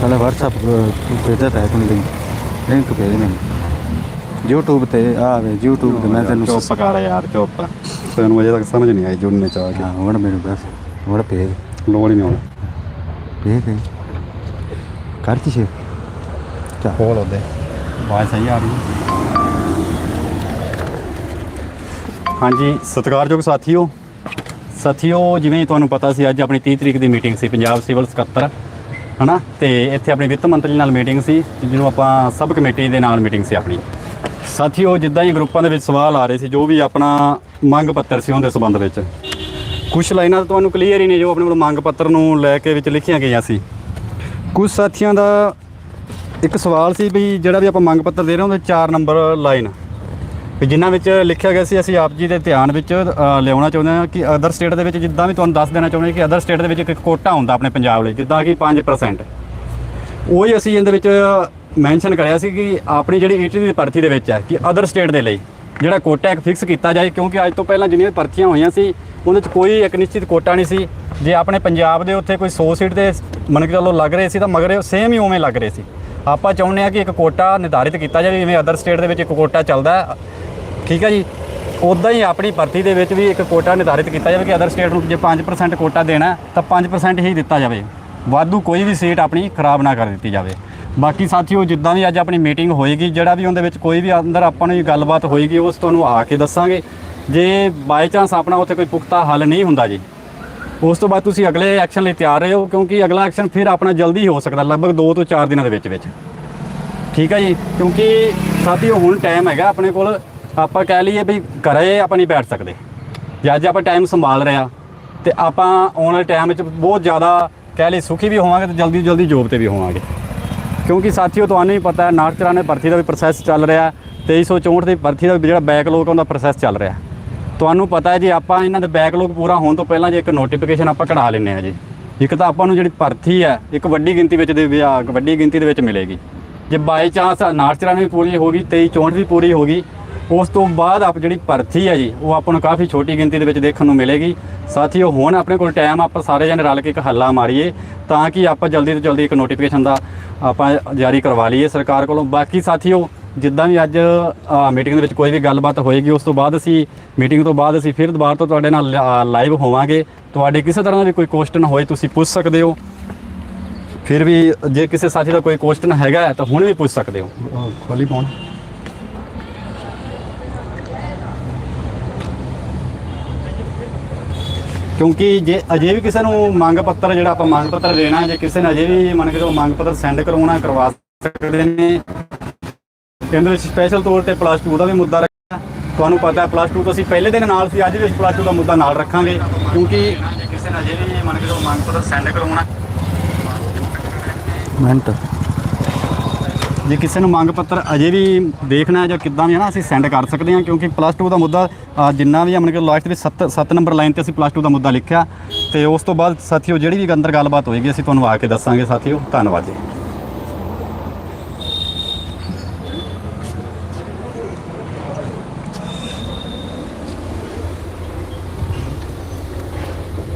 ਸਾਲਾ WhatsApp ਭੇਜਦਾ ਤਾਂ ਕੋਈ ਲਿੰਕ ਲਿੰਕ ਭੇਜ ਮੈਨੂੰ YouTube ਤੇ ਆ ਵੇ YouTube ਤੇ ਮੈਂ ਤੈਨੂੰ ਚੁੱਪ ਕਰ ਯਾਰ ਚੁੱਪ। ਤੈਨੂੰ ਅਜੇ ਤੱਕ ਸਮਝ ਨਹੀਂ ਆਈ ਜੁੜਨੇ ਚ ਆ ਹਾਂ ਹੁਣ ਮੈਨੂੰ ਬਸ ਹੁਣ ਭੇਜ ਕੇ ਲੋੜ ਹੀ ਨਹੀਂ ਹੁਣ। ਭੇਜ ਦੇ ਕਰਤੀ ਸ਼ੇ ਚਾ ਖੋਲ ਉਹਦੇ। ਆਵਾਜ਼ ਸਹੀ ਆ ਰਹੀ ਹਾਂਜੀ ਸਤਿਕਾਰਯੋਗ ਸਾਥੀਓ। ਸਾਥੀਓ ਜਿਵੇਂ ਤੁਹਾਨੂੰ ਪਤਾ ਸੀ ਅੱਜ ਆਪਣੀ 30 ਤਰੀਕ ਦੀ ਮੀਟਿੰਗ ਸੀ ਪੰਜਾਬ ਸਿਵਲ ਸਕੱਤਰ ਹਨਾ? ਤੇ ਇੱਥੇ ਆਪਣੀ ਵਿੱਤ ਮੰਤਰੀ ਨਾਲ ਮੀਟਿੰਗ ਸੀ, ਜਿਹਨੂੰ ਆਪਾਂ ਸਬ ਕਮੇਟੀ ਦੇ ਨਾਲ ਮੀਟਿੰਗ ਸੀ ਆਪਣੀ। ਸਾਥੀਓ, ਜਿੱਦਾਂ ਹੀ ਗਰੁੱਪਾਂ ਦੇ ਵਿੱਚ ਸਵਾਲ ਆ ਰਹੇ ਸੀ, ਜੋ ਵੀ ਆਪਣਾ ਮੰਗ ਪੱਤਰ ਸੀ ਉਹਦੇ ਸੰਬੰਧ ਵਿੱਚ। ਕੁਝ ਲਾਈਨਾਂ ਤਾਂ ਤੁਹਾਨੂੰ ਕਲੀਅਰ ਹੀ ਨੇ ਜੋ ਆਪਣੇ ਕੋਲ ਮੰਗ ਪੱਤਰ ਨੂੰ ਲੈ ਕੇ ਵਿੱਚ ਲਿਖੀਆਂ ਗਈਆਂ ਸੀ। ਕੁਝ ਸਾਥੀਆਂ ਦਾ ਇੱਕ ਸਵਾਲ ਸੀ ਵੀ ਜਿਹੜਾ ਵੀ ਆਪਾਂ ਮੰਗ ਪੱਤਰ ਦੇ ਰਹੇ ਹਾਂ, ਉਹਦੇ 4 ਨੰਬਰ ਲਾਈਨ। ਜਿਨ੍ਹਾਂ ਵਿੱਚ ਲਿਖਿਆ ਗਿਆ ਸੀ ਅਸੀਂ ਆਪ ਜੀ ਦੇ ਧਿਆਨ ਵਿੱਚ ਅ, ਲਿਆਉਣਾ ਚਾਹੁੰਦੇ ਹਾਂ ਕਿ ਅਦਰ ਸਟੇਟ ਦੇ ਵਿੱਚ ਜਿੱਦਾਂ ਵੀ ਤੁਹਾਨੂੰ ਦੱਸ ਦੇਣਾ ਚਾਹੁੰਦੇ ਹਾਂ ਕਿ ਅਦਰ ਸਟੇਟ ਦੇ ਵਿੱਚ ਇੱਕ ਕੋਟਾ ਹੁੰਦਾ ਆਪਣੇ ਪੰਜਾਬ ਲਈ ਜਿੱਦਾਂ ਕਿ 5% ਉਹ ਹੀ ਅਸੀਂ ਇਹਦੇ ਵਿੱਚ ਮੈਂਸ਼ਨ ਕਰਿਆ ਸੀ ਕਿ ਆਪਣੀ ਜਿਹੜੀ ਇਟਲੀ ਦੀ ਭਰਤੀ ਦੇ ਵਿੱਚ ਹੈ ਕਿ ਅਦਰ ਸਟੇਟ ਦੇ ਲਈ ਜਿਹੜਾ ਕੋਟਾ ਇੱਕ ਫਿਕਸ ਕੀਤਾ ਜਾਏ ਕਿਉਂਕਿ ਅੱਜ ਤੋਂ ਪਹਿਲਾਂ ਜਿੰਨੀਆਂ ਭਰਤੀਆਂ ਹੋਈਆਂ ਸੀ ਉਹਦੇ 'ਚ ਕੋਈ ਇੱਕ ਨਿਸ਼ਚਿਤ ਕੋਟਾ ਨਹੀਂ ਸੀ। ਜੇ ਆਪਣੇ ਪੰਜਾਬ ਦੇ ਉੱਥੇ ਕੋਈ 100 ਸੀਟ ਦੇ ਮੰਨ ਕੇ ਚੱਲੋ ਲੱਗ ਰਹੇ ਸੀ ਤਾਂ ਮਗਰ ਸੇਮ ਹੀ ਉਵੇਂ ਲੱਗ ਰਹੇ ਸੀ। ਆਪਾਂ ਚਾਹੁੰਦੇ ਆ ਕਿ ਇੱਕ ਕੋਟਾ ਨਿਰਧਾਰਿਤ ਕੀਤਾ ਜਾਵੇ ਜਿਵੇਂ ਅਦਰ ਸਟੇਟ ਦੇ ਵਿੱਚ ਇੱਕ ਕੋਟਾ ਚੱਲਦਾ ਹੈ। ਠੀਕ ਹੈ ਜੀ। ਉਦਾਂ ਹੀ ਆਪਣੀ ਭਰਤੀ ਦੇ ਵਿੱਚ ਵੀ ਇੱਕ ਕੋਟਾ ਨਿਰਧਾਰਿਤ ਕੀਤਾ ਜਾਵੇ ਕਿ ਅਦਰ ਸਟੇਟ ਨੂੰ ਜੇ 5% ਕੋਟਾ ਦੇਣਾ ਤਾਂ 5% ਹੀ ਦਿੱਤਾ ਜਾਵੇ। ਵਾਧੂ ਕੋਈ ਵੀ ਸੀਟ ਆਪਣੀ ਖਰਾਬ ਨਾ ਕਰ ਦਿੱਤੀ ਜਾਵੇ। ਬਾਕੀ ਸਾਥੀਓ, ਜਿੱਦਾਂ ਵੀ ਅੱਜ ਆਪਣੀ ਮੀਟਿੰਗ ਹੋਏਗੀ, ਜਿਹੜਾ ਵੀ ਉਹਦੇ ਵਿੱਚ ਕੋਈ ਵੀ ਅੰਦਰ ਆਪਾਂ ਨੂੰ ਗੱਲਬਾਤ ਹੋਏਗੀ, ਉਸ ਤੁਹਾਨੂੰ ਆ ਕੇ ਦੱਸਾਂਗੇ। ਜੇ ਬਾਈ ਚਾਂਸ ਆਪਣਾ ਉੱਥੇ ਕੋਈ ਪੁਖਤਾ ਹੱਲ ਨਹੀਂ ਹੁੰਦਾ ਜੀ, ਉਸ ਤੋਂ ਬਾਅਦ ਤੁਸੀਂ ਅਗਲੇ ਐਕਸ਼ਨ ਲਈ ਤਿਆਰ ਰਹੋ, ਕਿਉਂਕਿ ਅਗਲਾ ਐਕਸ਼ਨ ਫਿਰ ਆਪਣਾ ਜਲਦੀ ਹੋ ਸਕਦਾ, ਲਗਭਗ 2 ਤੋਂ 4 ਦਿਨਾਂ ਦੇ ਵਿੱਚ ਵਿੱਚ। ਠੀਕ ਹੈ ਜੀ, ਕਿਉਂਕਿ ਸਾਥੀਓ, ਹੁਣ ਟਾਈਮ ਹੈਗਾ ਆਪਣੇ ਕੋਲ ਆਪਾਂ ਕਹਿ ਲਈਏ ਵੀ ਘਰੇ ਆਪਾਂ ਨਹੀਂ ਬੈਠ ਸਕਦੇ। ਜੇ ਅੱਜ ਆਪਾਂ ਟਾਈਮ ਸੰਭਾਲ ਰਿਹਾ ਆ, ਤੇ ਆਪਾਂ ਆਉਣ ਵਾਲੇ ਟਾਈਮ ਵਿੱਚ ਬਹੁਤ ਜ਼ਿਆਦਾ ਕਹਿ ਲਈ ਸੁਖੀ ਵੀ ਹੋਵਾਂਗੇ ਤੇ ਜਲਦੀ ਜਲਦੀ ਜੋਬ ਤੇ ਵੀ ਹੋਵਾਂਗੇ। ਕਿਉਂਕਿ ਸਾਥੀਓ, ਤੁਹਾਨੂੰ ਹੀ ਪਤਾ ਹੈ ਨਾਰਥ ਚਰਾਨੇ ਭਰਤੀ ਦਾ ਵੀ ਪ੍ਰੋਸੈਸ ਚੱਲ ਰਿਹਾ ਹੈ 2364 ਦੀ ਭਰਤੀ ਦਾ ਵੀ ਜਿਹੜਾ ਬੈਕਲੌਗ ਉਹਦਾ ਪ੍ਰੋਸੈਸ ਚੱਲ ਰਿਹਾ ਤੁਹਾਨੂੰ ਪਤਾ ਹੈ ਜੀ, ਆਪਾਂ ਇਹਨਾਂ ਦਾ ਬੈਕਲੌਗ ਪੂਰਾ ਹੋਣ ਤੋਂ ਪਹਿਲਾਂ ਜੇ ਇੱਕ ਨੋਟੀਫਿਕੇਸ਼ਨ ਆਪਾਂ ਕਢਾ ਲੈਂਦੇ ਆ ਜੀ। ਇੱਕ ਤਾਂ ਆਪਾਂ ਨੂੰ ਜਿਹੜੀ ਭਰਤੀ ਹੈ, ਇੱਕ ਵੱਡੀ ਗਿਣਤੀ ਵਿੱਚ ਦੇ ਵਿਆਹ ਵੱਡੀ ਗਿਣਤੀ ਦੇ ਵਿੱਚ ਮਿਲੇਗੀ। ਜੇ ਬਾਈ ਚਾਂਸ ਨਾਰਥ ਚਰਾਨੇ ਵੀ ਪੂਰੀ ਹੋ ਗਈ 2364 ਵੀ ਪੂਰੀ ਹੋ ਗਈ ਉਸ ਤੋਂ ਬਾਅਦ ਆਪ ਜਿਹੜੀ ਭਰਤੀ ਹੈ ਜੀ, ਉਹ ਆਪਾਂ ਨੂੰ ਕਾਫੀ ਛੋਟੀ ਗਿਣਤੀ ਦੇ ਵਿੱਚ ਦੇਖਣ ਨੂੰ ਮਿਲੇਗੀ। ਸਾਥੀਓ, ਹੁਣ ਆਪਣੇ ਕੋਲ ਟਾਈਮ ਆਪਾਂ ਸਾਰੇ ਜਣੇ ਰਲ ਕੇ ਇੱਕ ਹੱਲਾ ਮਾਰੀਏ ਤਾਂ ਕਿ ਆਪਾਂ ਜਲਦੀ ਤੋਂ ਜਲਦੀ ਇੱਕ ਨੋਟੀਫਿਕੇਸ਼ਨ ਦਾ ਆਪਾਂ ਜਾਰੀ ਕਰਵਾ ਲਈਏ ਸਰਕਾਰ ਕੋਲੋਂ। ਬਾਕੀ ਸਾਥੀਓ, ਜਿੱਦਾਂ ਵੀ ਅੱਜ ਮੀਟਿੰਗ ਦੇ ਵਿੱਚ ਕੋਈ ਵੀ ਗੱਲਬਾਤ ਹੋਏਗੀ, ਉਸ ਤੋਂ ਬਾਅਦ ਅਸੀਂ ਮੀਟਿੰਗ ਤੋਂ ਬਾਅਦ ਅਸੀਂ ਫਿਰ ਦੁਬਾਰਾ ਤੋਂ ਤੁਹਾਡੇ ਨਾਲ ਲਾਈਵ ਹੋਵਾਂਗੇ। ਤੁਹਾਡੇ ਕਿਸੇ ਤਰ੍ਹਾਂ ਦਾ ਵੀ ਕੋਈ ਕੁਐਸਚਨ ਹੋਏ, ਤੁਸੀਂ ਪੁੱਛ ਸਕਦੇ ਹੋ। ਫਿਰ ਵੀ ਜੇ ਕਿਸੇ ਸਾਥੀ ਦਾ ਕੋਈ ਕੁਐਸਚਨ ਹੈਗਾ ਤਾਂ ਹੁਣ ਵੀ ਪੁੱਛ ਸਕਦੇ ਹੋ। ਖੋਲੀ ਫੋਨ ਕਿਉਂਕਿ ਜੇ ਅਜੇ ਵੀ ਕਿਸੇ ਨੂੰ ਮੰਗ ਪੱਤਰ ਜਿਹੜਾ ਆਪਾਂ ਮੰਗ ਪੱਤਰ ਦੇਣਾ ਜੇ ਕਿਸੇ ਨੇ ਅਜੇ ਵੀ ਮੰਨ ਕੇ ਚਲੋ ਮੰਗ ਪੱਤਰ ਸੈਂਡ ਕਰਵਾਉਣਾ, ਕਰਵਾ ਸਕਦੇ ਨੇ। ਇਹਦੇ ਵਿੱਚ ਸਪੈਸ਼ਲ ਤੌਰ ਤੇ ਪਲੱਸ 2 ਦਾ ਵੀ ਮੁੱਦਾ ਰੱਖਿਆ। ਤੁਹਾਨੂੰ ਪਤਾ ਹੈ ਪਲੱਸ 2 ਤੋਂ ਅਸੀਂ ਪਹਿਲੇ ਦਿਨ ਨਾਲ ਸੀ, ਅੱਜ ਵੀ ਪਲੱਸ 2 ਦਾ ਮੁੱਦਾ ਨਾਲ ਰੱਖਾਂਗੇ। ਕਿਉਂਕਿ ਕਿਸੇ ਨੇ ਅਜੇ ਵੀ ਮੰਨ ਕੇ ਚਲੋ ਮੰਗ ਪੱਤਰ ਸੈਂਡ ਕਰਵਾਉਣਾ। ਮਿੰਟ। ਜੇ ਕਿਸੇ ਨੂੰ ਮੰਗ ਪੱਤਰ ਅਜੇ ਵੀ ਦੇਖਣਾ ਹੈ ਜਾਂ ਕਿੱਦਾਂ ਵੀ ਹੈ ਨਾ ਅਸੀਂ ਸੈਂਡ ਕਰ ਸਕਦੇ ਹਾਂ ਕਿਉਂਕਿ ਪਲੱਸ 2 ਦਾ ਮੁੱਦਾ ਅ, ਜਿੰਨਾ ਵੀ ਮਨ ਕਿ ਲਾਸਟ ਵਿੱਚ 7 7 ਨੰਬਰ ਲਾਈਨ ਤੇ ਅਸੀਂ ਪਲੱਸ 2 ਦਾ ਮੁੱਦਾ ਲਿਖਿਆ। ਤੇ ਉਸ ਤੋਂ ਬਾਅਦ ਸਾਥੀਓ ਜਿਹੜੀ ਵੀ ਅੰਦਰ ਗੱਲਬਾਤ ਹੋਏਗੀ ਅਸੀਂ ਤੁਹਾਨੂੰ ਆ ਕੇ ਦੱਸਾਂਗੇ। ਸਾਥੀਓ ਧੰਨਵਾਦ ਜੀ।